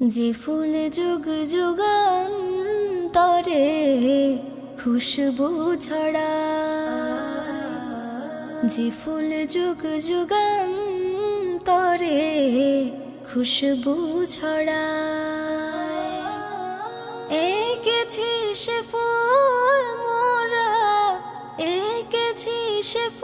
যে ফুল যুগ যুগান তরে খুশবু ছড়া। যে ফুল যুগ যুগান তরে খুশবু ছড়া। এঁকেছি সে ফুল মোরা, এঁকেছি সে ফুল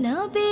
নবী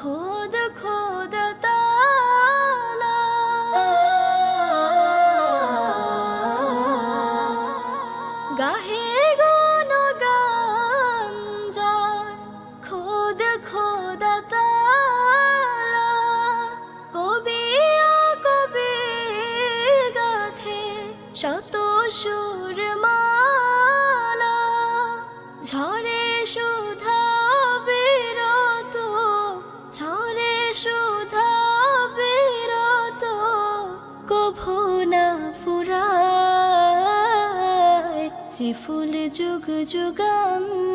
খোদ খোদ তালা। গাহে গান যার খোদ খোদ তালা। কবি কবি গাথে শত সুর মালা ঝরে সুধা যে ফুল যুগ যুগান তরে